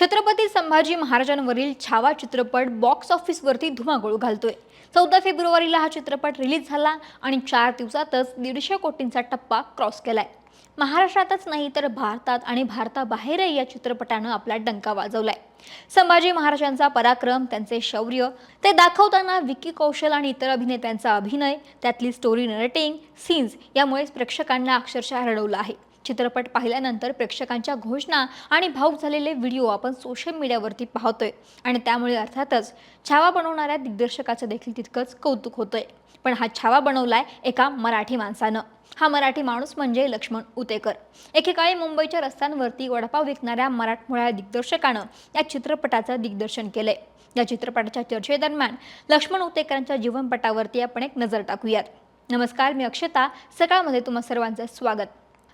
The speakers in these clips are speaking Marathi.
छत्रपती संभाजी महाराजांवरील छावा चित्रपट बॉक्स ऑफिसवरती धुमाकूळ घालतोय. चौदा फेब्रुवारीला हा चित्रपट रिलीज झाला आणि चार दिवसातच दीडशे कोटींचा टप्पा क्रॉस केलाय. महाराष्ट्रातच नाही तर भारतात आणि भारताबाहेरही या चित्रपटानं आपला डंका वाजवलाय. संभाजी महाराजांचा पराक्रम त्यांचे शौर्य ते दाखवताना विकी कौशल आणि इतर अभिनेत्यांचा अभिनय त्यातली स्टोरी नरेटिंग सीन्स यामुळेच प्रेक्षकांना अक्षरशः रडवलं आहे. चित्रपट पाहिल्यानंतर प्रेक्षकांच्या घोषणा आणि भाऊक झालेले व्हिडिओ आपण सोशल मीडियावरती पाहतोय. आणि त्यामुळे अर्थातच छावा बनवणाऱ्या दिग्दर्शकाचं देखील तितकंच कौतुक होतंय. पण हा छावा बनवलाय एका मराठी माणसानं. हा मराठी माणूस म्हणजे लक्ष्मण उतेकर. एकेकाळी मुंबईच्या रस्त्यांवरती वडापाव विकणाऱ्या मराठमोळ्या दिग्दर्शकानं या चित्रपटाचं दिग्दर्शन केलंय. या चित्रपटाच्या चर्चेदरम्यान लक्ष्मण उतेकरांच्या जीवनपटावरती आपण एक नजर टाकूयात. नमस्कार मी अक्षता. सकाळमध्ये तुम्हा सर्वांचं स्वागत.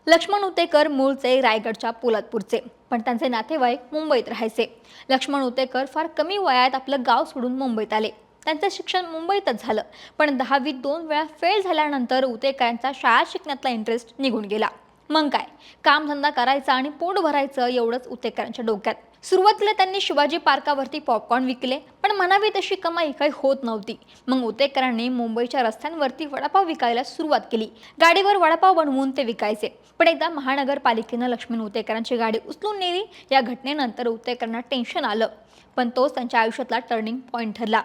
लक्ष्मण उतेकर मूळचे रायगडच्या पोलादपूरचे. पण त्यांचे नातेवाईक मुंबईत राहायचे. लक्ष्मण उतेकर फार कमी वयात आपलं गाव सोडून मुंबईत आले. त्यांचं शिक्षण मुंबईतच झालं. पण दहावीत दोन वेळा फेल झाल्यानंतर उतेकरांचा शाळा शिकण्यातला इंटरेस्ट निघून गेला. मग काय? कामधंदा करायचा आणि पोट भरायचं एवढंच उतेकरांच्या डोक्यात. सुरुवातीला त्यांनी शिवाजी पार्कावरती पॉपकॉर्न विकले पण म्हणावी तशी कमाई काही होत नव्हती. मग उतेकरांनी मुंबईच्या रस्त्यांवरती वडापाव विकायला सुरुवात केली. गाडीवर वडापाव बनवून ते विकायचे. पण एकदा महानगरपालिकेनं लक्ष्मण उतेकरांची गाडी उचलून नेली. या घटनेनंतर उतेकरांना टेन्शन आलं. पण तोच त्यांच्या आयुष्यातला टर्निंग पॉईंट ठरला.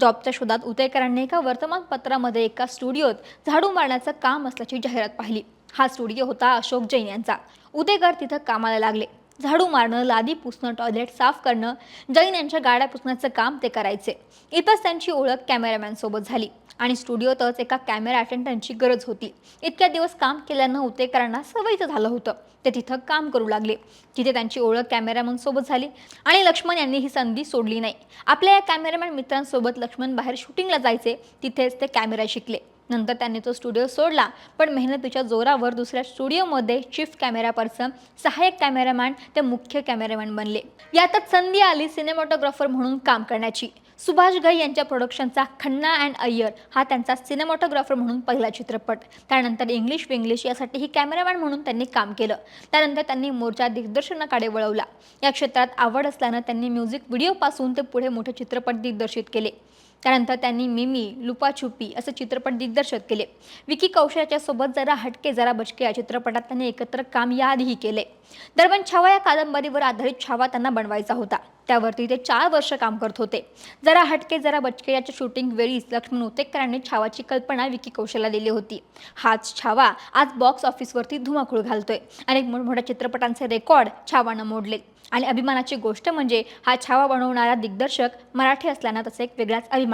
जॉबच्या शोधात उतेकरांनी एका वर्तमानपत्रामध्ये एका स्टुडिओत झाडू मारण्याचं काम असल्याची जाहिरात पाहिली. हा स्टुडिओ होता अशोक जैन यांचा. उतेकर तिथं कामाला लागले. झाडू मारणं लादी पुसणं टॉयलेट साफ करणं जैन यांच्या गाड्या पुसण्याचं काम ते करायचे. इथंच त्यांची ओळख कॅमेरामॅनसोबत झाली आणि स्टुडिओतच एका कॅमेरा अटेंडंटची गरज होती. इतक्या दिवस काम केल्यानं उतेकरांना सवयीचं झालं होतं. ते तिथं काम करू लागले. तिथे त्यांची ओळख कॅमेरामॅनसोबत झाली आणि लक्ष्मण यांनी ही संधी सोडली नाही. आपल्या या कॅमेरामॅन मित्रांसोबत लक्ष्मण बाहेर शूटिंगला जायचे तिथेच ते कॅमेरा शिकले. नंतर त्यांनी तो स्टुडिओ सोडला. पण मेहनतीच्या जोरावर दुसऱ्या स्टुडिओमध्ये चीफ कॅमेरा पर्सन सहाय्यक कॅमेरामॅन ते मुख्य कॅमेरामॅन बनले. यातच संधी आली सिनेमॅटोग्राफर म्हणून काम करण्याची. सुभाष घई यांच्या प्रोडक्शनचा खन्ना अँड अय्यर हा त्यांचा सिनेमॅटोग्राफर म्हणून पहिला चित्रपट. त्यानंतर इंग्लिश विंग्लिश यासाठीही कॅमेरामॅन म्हणून त्यांनी काम केलं. त्यानंतर त्यांनी मोर्चा दिग्दर्शनाकडे वळवला. या क्षेत्रात आवड असल्यानं त्यांनी म्युझिक व्हिडिओपासून ते पुढे मोठे चित्रपट दिग्दर्शित केले. त्यानंतर त्यांनी मिमी लुपाछुपी असं चित्रपट दिग्दर्शित केले. विकी कौशल्याच्या सोबत जरा हटके जरा बचके या चित्रपटात त्यांनी एकत्र काम याआधीही केले. दरम्यान छावा या कादंबरीवर आधारित छावा त्यांना बनवायचा होता. त्यावरती ते चार वर्ष काम करत होते. जरा हटके जरा बचके याच्या शूटिंग वेळीच लक्ष्मण उतेकरांनी छावाची कल्पना विकी कौशलला दिली होती. हाच छावा आज बॉक्स ऑफिसवरती धुमाकूळ घालतोय. अनेक मोठमोठ्या चित्रपटांचे रेकॉर्ड छावानं मोडले. आणि अभिमानाची गोष्ट म्हणजे हा छावा बनवणारा दिग्दर्शक मराठी असल्यानं त्याचा एक वेगळाच अभिमान